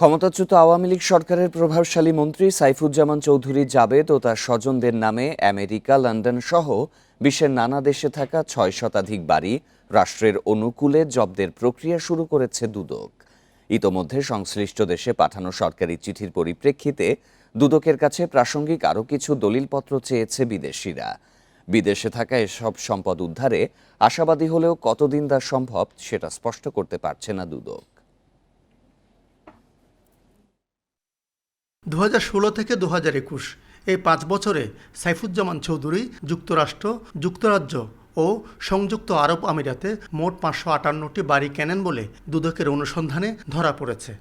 ক্ষমতাচ্যুত আওয়ামী লীগ সরকারের প্রভাবশালী মন্ত্রী সাইফুজ্জামান চৌধুরী জাবেদ ও তার স্বজনদের নামে আমেরিকা, লন্ডন সহ বিশ্বের নানা দেশে থাকা ছয় শতাধিক বাড়ি রাষ্ট্রের অনুকূলে জব্দের প্রক্রিয়া শুরু করেছে দুদক। ইতোমধ্যে সংশ্লিষ্ট দেশে পাঠানো সরকারি চিঠির পরিপ্রেক্ষিতে দুদকের কাছে প্রাসঙ্গিক আরও কিছু দলিলপত্র চেয়েছে বিদেশিরা। বিদেশে থাকা এসব সম্পদ উদ্ধারে আশাবাদী হলেও কতদিন তা সম্ভব সেটা স্পষ্ট করতে পারছে না দুদক। দু হাজার ষোলো থেকে দু এই পাঁচ বছরে সাইফুজ্জামান চৌধুরী যুক্তরাষ্ট্র, যুক্তরাজ্য ও সংযুক্ত আরব আমিরাতে মোট পাঁচশো আটান্নটি বাড়ি কেনেন বলে দুদকের অনুসন্ধানে ধরা পড়েছে।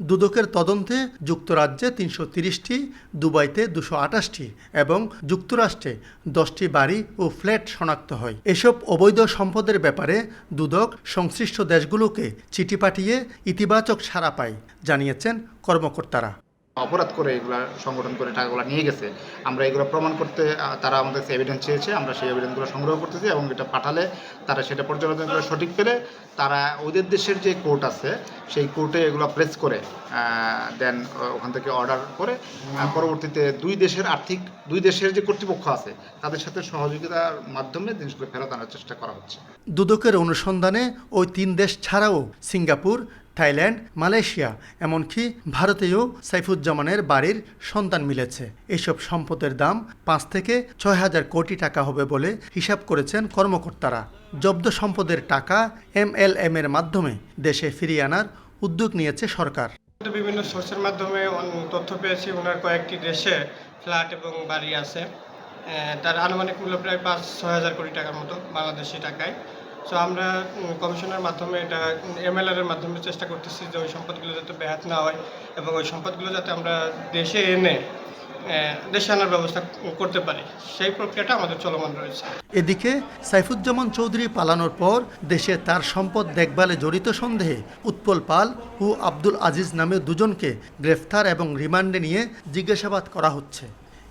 দুদকের তদন্তে যুক্তরাজ্যে তিনশো তিরিশটি, দুবাইতে দুশো আটাশটি এবং যুক্তরাষ্ট্রে দশটি বাড়ি ও ফ্ল্যাট শনাক্ত হয়। এসব অবৈধ সম্পদের ব্যাপারে দুদক সংশ্লিষ্ট দেশগুলোকে চিঠি পাঠিয়ে ইতিবাচক সাড়া পায়, জানিয়েছেন কর্মকর্তারা। অপরাধ করে এগুলা সংগঠন করে টাকাগুলো নিয়ে গেছে। আমরা এগুলো প্রমাণ করতে তারা আমাদের কাছে এভিডেন্স চেয়েছে, আমরা সেই এভিডেন্সগুলো সংগ্রহ করতেছি এবং এটা পাঠালে তারা সেটা পর্যালোচনা করে সঠিক পেলে তারা ওদের দেশের যে কোর্ট আছে, সেই কোর্টে এগুলো প্রেস করে দেন ওখান থেকে অর্ডার করে পরবর্তীতে দুই দেশের আর্থিক, দুই দেশের যে কর্তৃপক্ষ আছে, তাদের সাথে সহযোগিতার মাধ্যমে জিনিসগুলো ফেরত আনার চেষ্টা করা হচ্ছে। দুদকের অনুসন্ধানে ওই তিন দেশ ছাড়াও সিঙ্গাপুর থাইল্যান্ড, মালয়েশিয়া, এমনকি ভারতেও সাইফুজ্জামানের বাড়ির সন্তান মিলেছে। এসব সম্পদের দাম পাঁচ থেকে ছয় হাজার কোটি টাকা হবে বলে হিসাব করেছেন কর্মকর্তারা। জব্দ সম্পদের টাকা এমএলএম এর মাধ্যমে দেশে ফিরিয়ে আনার উদ্যোগ নিয়েছে সরকার। বিভিন্ন সোর্সের মাধ্যমে তথ্য পেয়েছি, ওনার কয়েকটি দেশে ফ্ল্যাট এবং বাড়ি আছে। তার আনুমানিক মূল্য প্রায় পাঁচ, ছয় হাজার কোটি টাকার মতো বাংলাদেশি টাকায়। সো আমরা কমিশনের মাধ্যমে এটা এমএলআর এর মাধ্যমে চেষ্টা করতেছি যে ওই সম্পদগুলো যাতে ব্যাহাত না হয় এবং ওই সম্পদগুলো যাতে আমরা দেশে এনে দেশে আনার ব্যবস্থা করতে পারি। সেই প্রক্রিয়াটা আমাদের চলমান রয়েছে। এদিকে সাইফুজ্জামান চৌধুরী পালানোর পর দেশে তার সম্পদ দেখভালে জড়িত সন্দেহে উৎপল পাল ও আব্দুল আজিজ নামে দুজনকে গ্রেফতার এবং রিমান্ডে নিয়ে জিজ্ঞাসাবাদ করা হচ্ছে।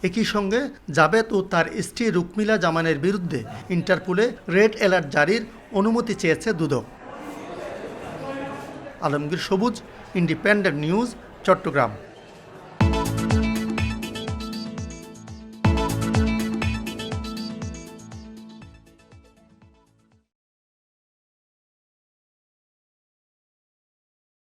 একই সঙ্গে জাবেদ ও তার স্ত্রী রুকমিলা জামানের বিরুদ্ধে ইন্টারপোলে রেড অ্যালার্ট জারির অনুমতি চেয়েছে দুদক। আলমগীর সবুজ ইন্ডিপেন্ডেন্ট নিউজ চট্টগ্রাম।